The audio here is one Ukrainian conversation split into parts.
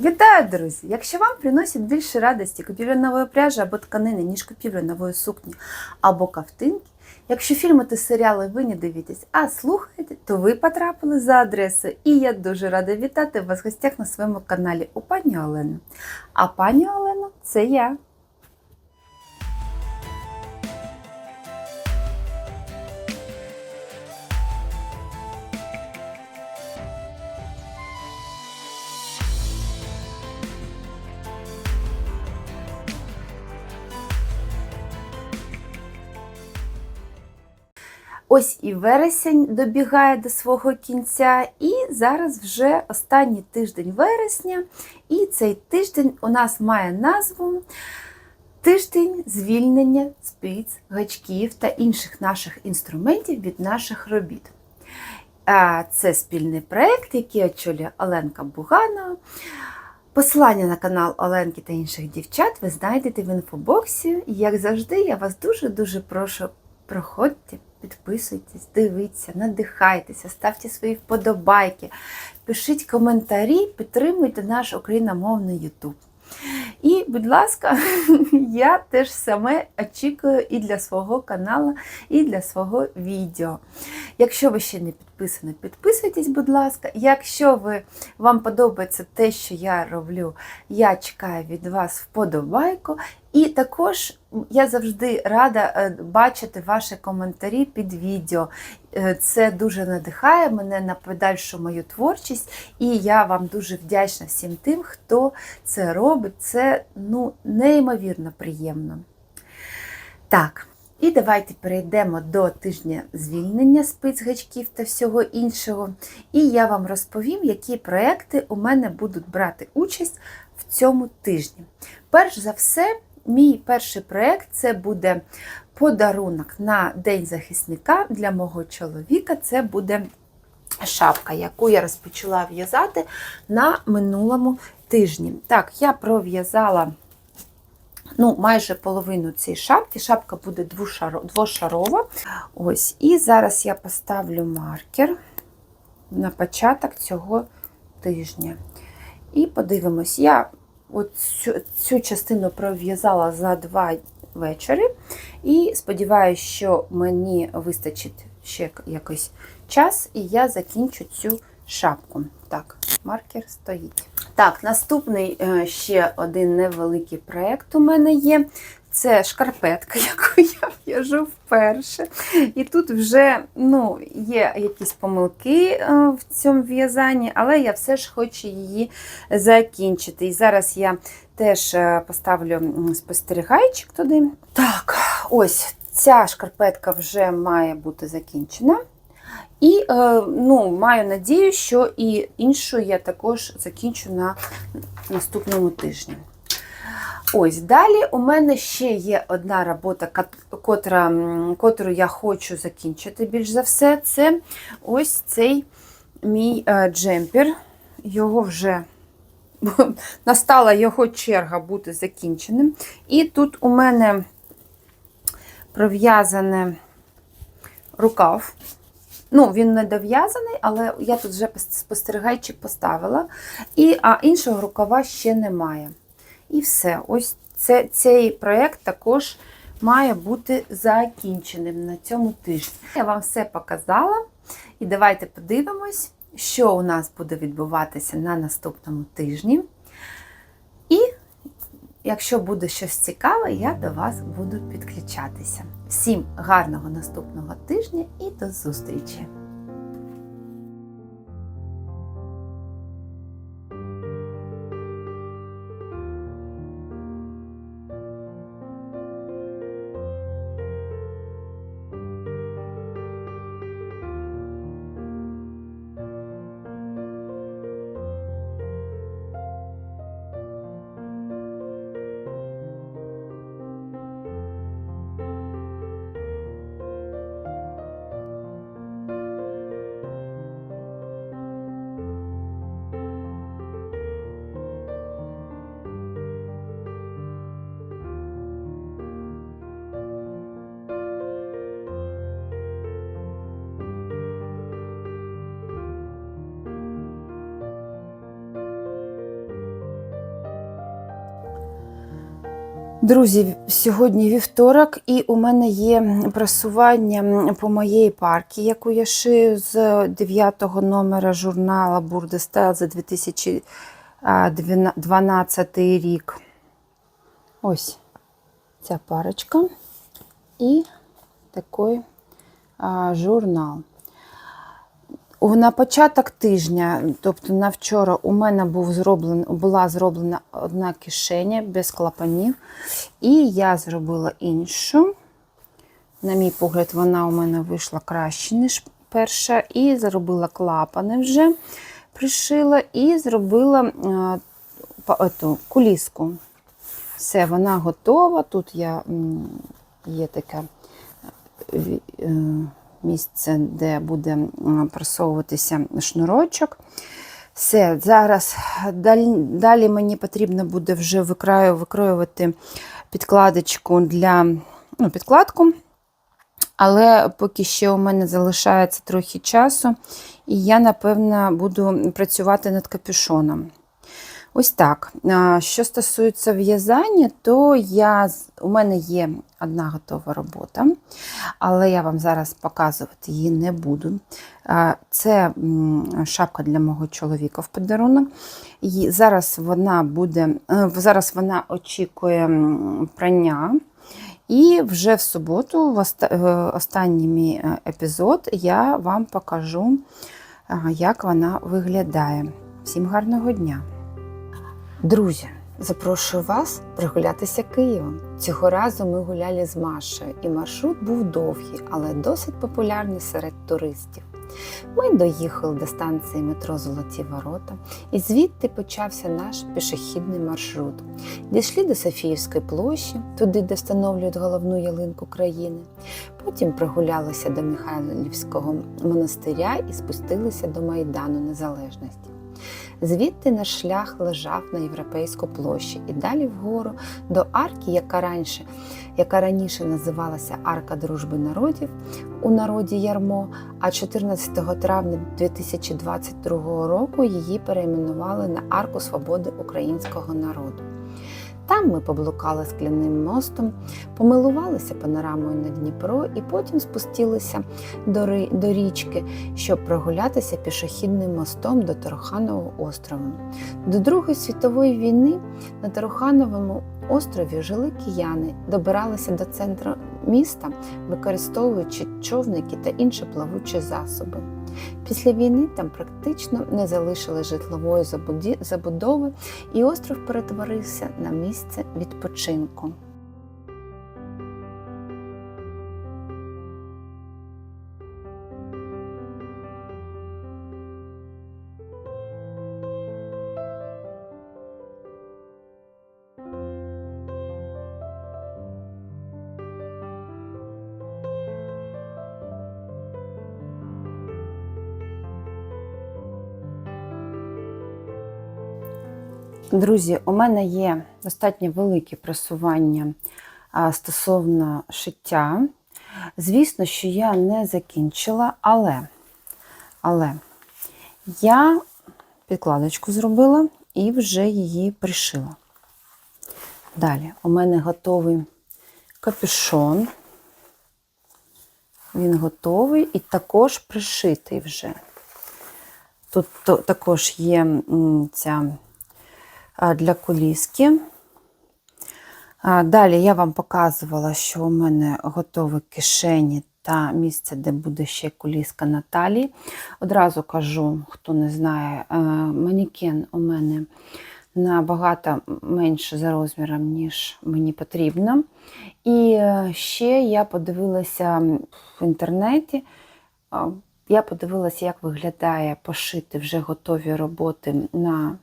Вітаю, друзі! Якщо вам приносить більше радості купівля нової пряжі або тканини, ніж купівля нової сукні або ковтинки, якщо фільми та серіали ви не дивитесь, а слухаєте, то ви потрапили за адресою. І я дуже рада вітати вас в гостях на своєму каналі у пані Олени. А пані Олена це я. Ось і вересень добігає до свого кінця, і зараз вже останній тиждень вересня, і цей тиждень у нас має назву Тиждень звільнення спиць, гачків та інших наших інструментів від наших робіт. Це спільний проєкт, який очолює Оленка Буганова. Посилання на канал Оленки та інших дівчат ви знайдете в інфобоксі. Як завжди, я вас дуже-дуже прошу, проходьте, підписуйтесь, дивіться, надихайтеся, ставте свої вподобайки, пишіть коментарі, підтримуйте наш україномовний YouTube. І, будь ласка, я теж саме очікую і для свого каналу, і для свого відео. Якщо ви ще не підписані, підписуйтесь, будь ласка. Якщо ви, вам подобається те, що я роблю, я чекаю від вас вподобайку. І також я завжди рада е, бачити ваші коментарі під відео. Е, Це дуже надихає мене на подальшу мою творчість, і я вам дуже вдячна всім тим, хто це робить. Це ну, неймовірно приємно. Так, і давайте перейдемо до тижня звільнення спиць, та всього іншого. І я вам розповім, які проекти у мене будуть брати участь в цьому тижні. Перш за все, мій перший проєкт це буде подарунок на День захисника для мого чоловіка. Це буде шапка, яку я розпочала в'язати на минулому тижні. Так, я пров'язала ну, майже половину цієї шапки. Шапка буде двошарова. Ось. І зараз я поставлю маркер на початок цього тижня. І подивимось, я цю, цю частину пров'язала за два вечори. І сподіваюся, що мені вистачить ще якийсь час, і я закінчу цю шапку. Так, маркер стоїть. Так, наступний е, ще один невеликий проєкт у мене є. Це шкарпетка, яку я в'яжу вперше. І тут вже ну, є якісь помилки е, в цьому в'язанні, але я все ж хочу її закінчити. І зараз я теж е, поставлю спостерігайчик туди. Так, ось ця шкарпетка вже має бути закінчена. І е, ну, маю надію, що і іншу я також закінчу на наступному тижні. Ось далі у мене ще є одна робота, котра, котру я хочу закінчити більш за все. Це ось цей мій е, джемпер. Його вже настала його черга бути закінченим. І тут у мене пров'язане рукав. Ну, він не дов'язаний, але я тут вже спостерігайчик поставила. І, а іншого рукава ще немає. І все. Ось це, цей проєкт також має бути закінченим на цьому тижні. Я вам все показала. І давайте подивимось, що у нас буде відбуватися на наступному тижні. Якщо буде щось цікаве, я до вас буду підключатися. Всім гарного наступного тижня і до зустрічі! Друзі, сьогодні вівторок, і у мене є просування по моєї парки, яку я шию з 9-го номера журналу Бурде Стайл за 2012 рік. Ось ця парочка і такий журнал. На початок тижня, тобто на вчора, у мене був зроблен, була зроблена одна кишеня без клапанів, і я зробила іншу. На мій погляд, вона у мене вийшла краще, ніж перша. І зробила клапани вже, пришила, і зробила е, па- ету, куліску. Все, вона готова. Тут я, є ві- е, місце, де буде просовуватися шнурочок. Все, зараз далі, далі мені потрібно буде вже викраю, викроювати підкладочку для ну, підкладку. Але поки ще у мене залишається трохи часу, і я, напевно, буду працювати над капюшоном. Ось так. Що стосується в'язання, то я, у мене є одна готова робота, але я вам зараз показувати її не буду. Це шапка для мого чоловіка в подарунок. І зараз вона буде, е, зараз вона очікує прання. І вже в суботу, в е, останній е, епізод, я вам покажу, як вона виглядає. Всім гарного дня! Друзі, запрошую вас прогулятися Києвом. Цього разу ми гуляли з Машею, і маршрут був довгий, але досить популярний серед туристів. Ми доїхали до станції метро Золоті Ворота, і звідти почався наш пішохідний маршрут. Дійшли до Софіївської площі, туди, де встановлюють головну ялинку країни. Потім прогулялися до Михайлівського монастиря і спустилися до Майдану Незалежності. Звідти наш шлях лежав на європейську площі і далі вгору до арки, яка раніше, яка раніше називалася Арка Дружби народів у народі Ярмо, а 14 травня 2022 року її перейменували на Арку Свободи українського народу. Там ми поблукали скляним мостом, помилувалися панорамою на Дніпро і потім спустилися до, ри- до річки, щоб прогулятися пішохідним мостом до Тароханового острову. До Другої світової війни на Тарохановому острові жили кияни, добиралися до центру міста, використовуючи човники та інші плавучі засоби. Після війни там практично не залишили житлової забудови, і остров перетворився на місце відпочинку. Друзі, у мене є достатньо велике просування стосовно шиття. Звісно, що я не закінчила, але, але я підкладочку зробила і вже її пришила. Далі у мене готовий капюшон. Він готовий і також пришитий вже. Тут також є ця для коліски. Далі я вам показувала, що у мене готові кишені та місце, де буде ще коліска на талії. Одразу кажу, хто не знає, манікен у мене набагато менше за розміром, ніж мені потрібно. І е, ще я подивилася в інтернеті. Я подивилася, як виглядає пошити вже готові роботи на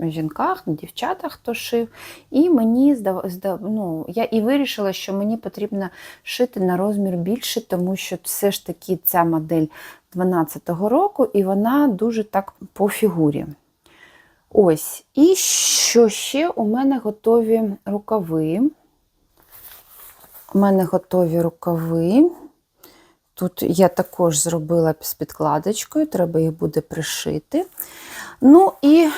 жінках, на дівчатах, хто шив. І мені здав, здав, ну, я і вирішила, що мені потрібно шити на розмір більше, тому що все ж таки ця модель 12-го року, і вона дуже так по фігурі. Ось. І що ще у мене готові рукави. У мене готові рукави. Тут я також зробила з підкладочкою, треба їх буде пришити. Ну і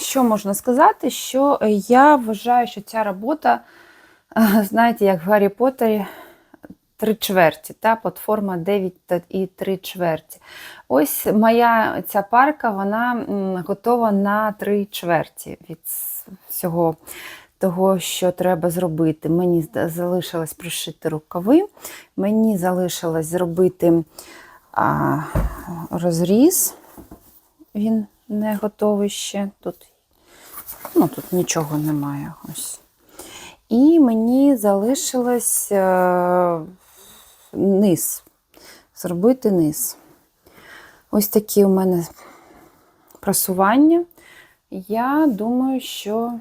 що можна сказати? Що я вважаю, що ця робота, е, знаєте, як в Гаррі Поттері, три чверті, та платформа 9 і 3 чверті. Ось моя ця парка, вона готова на 3 чверті від всього того, що треба зробити. Мені залишилось пришити рукави, мені залишилось зробити а, розріз. Він не готовий ще. Тут, ну, тут нічого немає. Ось. І мені залишилось е, низ. Зробити низ. Ось такі у мене просування. Я думаю, що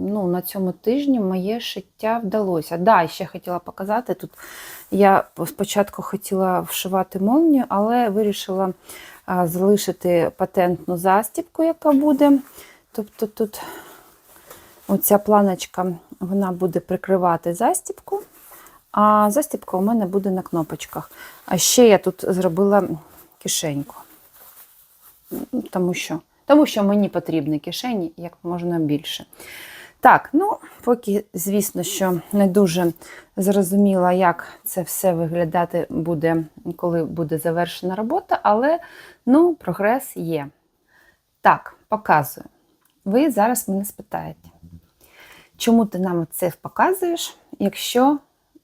ну, на цьому тижні моє шиття вдалося. Да, ще хотіла показати. Тут я спочатку хотіла вшивати молнію, але вирішила залишити патентну застібку, яка буде. Тобто тут оця планочка вона буде прикривати застібку, а застібка у мене буде на кнопочках. А ще я тут зробила кишеньку. Тому що, тому що мені потрібні кишені як можна більше. Так, ну, поки, звісно, що не дуже зрозуміла, як це все виглядати буде, коли буде завершена робота, але ну, прогрес є. Так, показую. Ви зараз мене спитаєте, чому ти нам це показуєш, якщо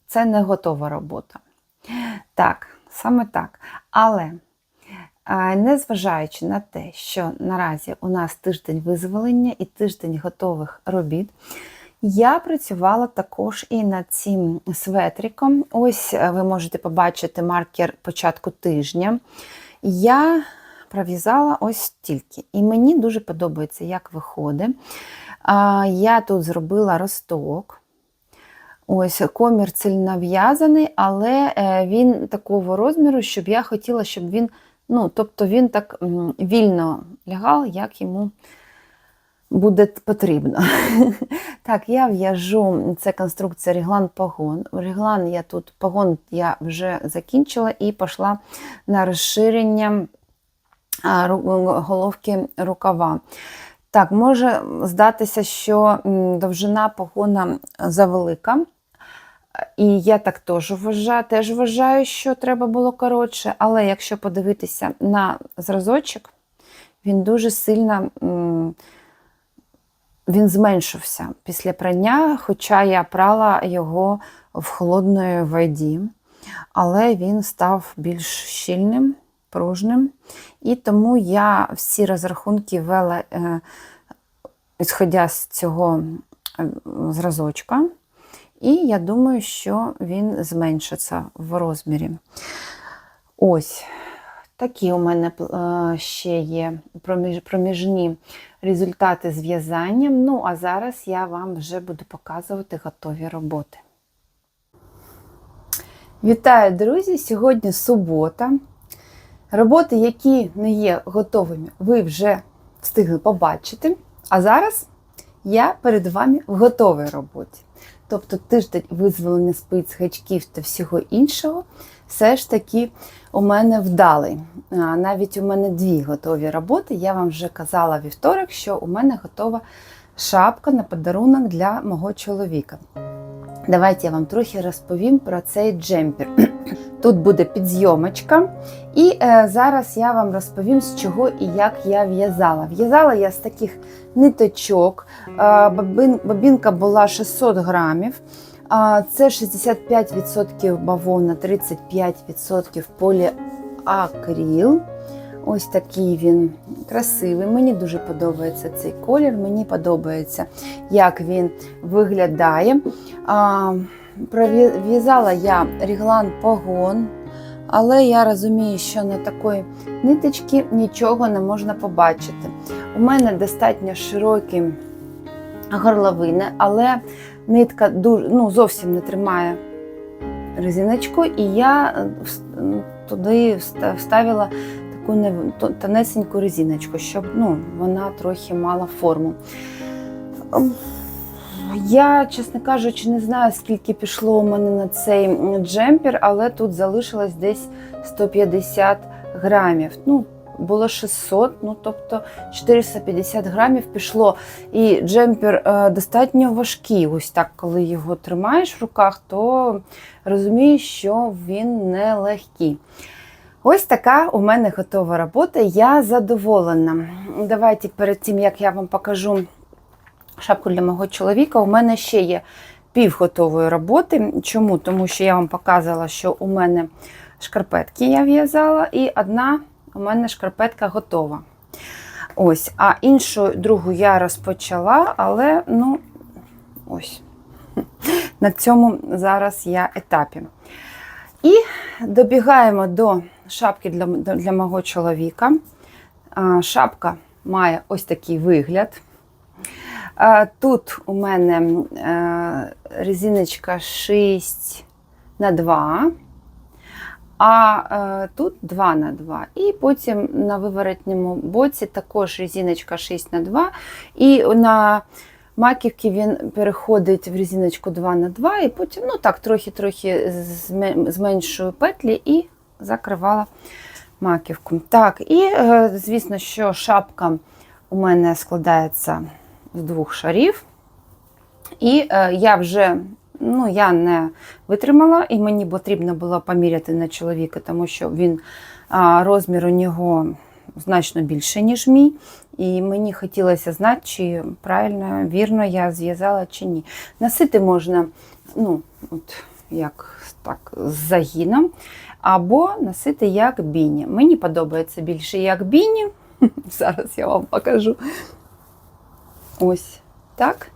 це не готова робота? Так, саме так. Але незважаючи на те, що наразі у нас тиждень визволення і тиждень готових робіт, я працювала також і над цим светриком. Ось е, ви можете побачити маркер початку тижня. Я пров'язала ось тільки. І мені дуже подобається, як виходить. Я тут зробила росток. Ось комір цільно в'язаний, але е, він такого розміру, щоб я хотіла, щоб він, ну, тобто він так вільно лягав, як йому буде потрібно. Так, я в'яжу, це конструкція реглан погон. Реглан я тут погон я вже закінчила і пішла на розширення головки рукава. Так, може здатися, що довжина погона завелика. І я так теж вважаю, теж вважаю, що треба було коротше, але якщо подивитися на зразочок, він дуже сильно він зменшився після прання, хоча я прала його в холодної воді, але він став більш щільним, пружним. І тому я всі розрахунки вела, е, ісходя з цього зразочка. І я думаю, що він зменшиться в розмірі. Ось такі у мене е, ще є проміжні результати з в'язанням. Ну, а зараз я вам вже буду показувати готові роботи. Вітаю, друзі! Сьогодні субота. Роботи, які не є готовими, ви вже встигли побачити. А зараз я перед вами в готовій роботі. Тобто тиждень визволення спиць, гачків та всього іншого, все ж таки у мене вдалий. Навіть у мене дві готові роботи. Я вам вже казала вівторок, що у мене готова шапка на подарунок для мого чоловіка. Давайте я вам трохи розповім про цей джемпер. Тут буде підзйомочка. І е, зараз я вам розповім, з чого і як я в'язала. В'язала я з таких ниточок. Е, бобин, бобінка була 600 грамів. Це 65% бавовна, 35% поліакріл. Ось такий він красивий. Мені дуже подобається цей колір. Мені подобається, як він виглядає. Пров'язала я ріглан погон, але я розумію, що на такої ниточки нічого не можна побачити. У мене достатньо широкі горловини, але нитка дуже, ну, зовсім не тримає резиночку, і я е, туди вставила таку тонесеньку резиночку, щоб ну, вона трохи мала форму. Ем, Я, чесно кажучи, не знаю, скільки пішло у мене на цей джемпер, але тут залишилось десь 150 грамів. Ну, було 600, ну тобто 450 грамів пішло. І джемпер е, достатньо важкий. Ось так, коли його тримаєш в руках, то розумієш, що він не легкий. Ось така у мене готова робота. Я задоволена. Давайте перед тим, як я вам покажу шапку для мого чоловіка, у мене ще є півготової роботи. Чому? Тому що я вам показувала, що у мене шкарпетки я в'язала, і одна у мене шкарпетка готова. Ось, а іншу другу я розпочала, але ну, ось на цьому зараз я етапі. І добігаємо до шапки для, для мого чоловіка. Шапка має ось такий вигляд. Тут у мене е, резиночка 6 на 2, а е, тут 2 на 2. І потім на виворотньому боці також резиночка 6 на 2. І на маківки він переходить в резиночку 2 на 2, і потім ну так, трохи-трохи зме- зменшую петлі і закривала маківку. Так, і е, звісно, що шапка у мене складається з двох шарів. І е, я вже ну, я не витримала, і мені потрібно було поміряти на чоловіка, тому що він розмір у нього значно більше, ніж мій. І мені хотілося знати, чи правильно, вірно я зв'язала чи ні. Носити можна, ну, от як так, з загином, або носити як біні. Мені подобається більше як біні. Зараз я вам покажу. Ось так.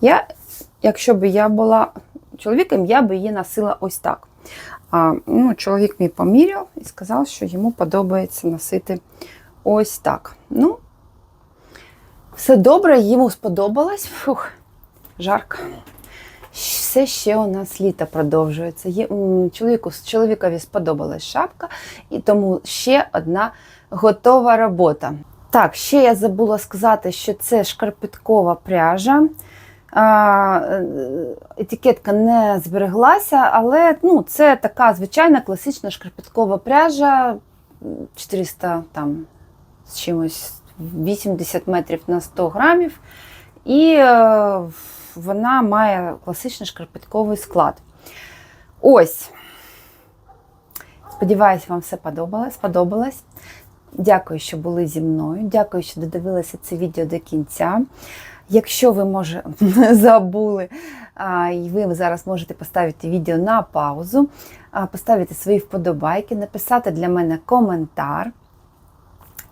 Я, якщо б я була чоловіком, я б її носила ось так. А, ну, Чоловік мій поміряв і сказав, що йому подобається носити ось так. Ну, все добре, йому сподобалось. Фух, жарко. Все ще у нас літо продовжується. Є, чоловіку, чоловікові сподобалась шапка, і тому ще одна готова робота. Так, ще я забула сказати, що це шкарпеткова пряжа. Е, Етикетка не збереглася, але ну, це така звичайна класична шкарпеткова пряжа 400 там, з чимось 80 метрів на 100 грамів. І е, вона має класичний шкарпетковий склад. Ось. Сподіваюсь, вам все подобалось. сподобалось. Дякую, що були зі мною. Дякую, що додивилися це відео до кінця. Якщо ви може забули, і ви зараз можете поставити відео на паузу, поставити свої вподобайки, написати для мене коментар.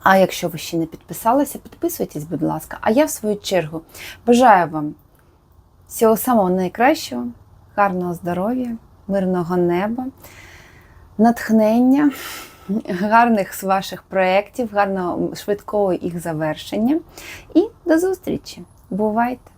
А якщо ви ще не підписалися, підписуйтесь, будь ласка. А я, в свою чергу, бажаю вам всього самого найкращого, гарного здоров'я, мирного неба, натхнення, гарних ваших проєктів, гарного швидкого їх завершення. І до зустрічі! Бувайте!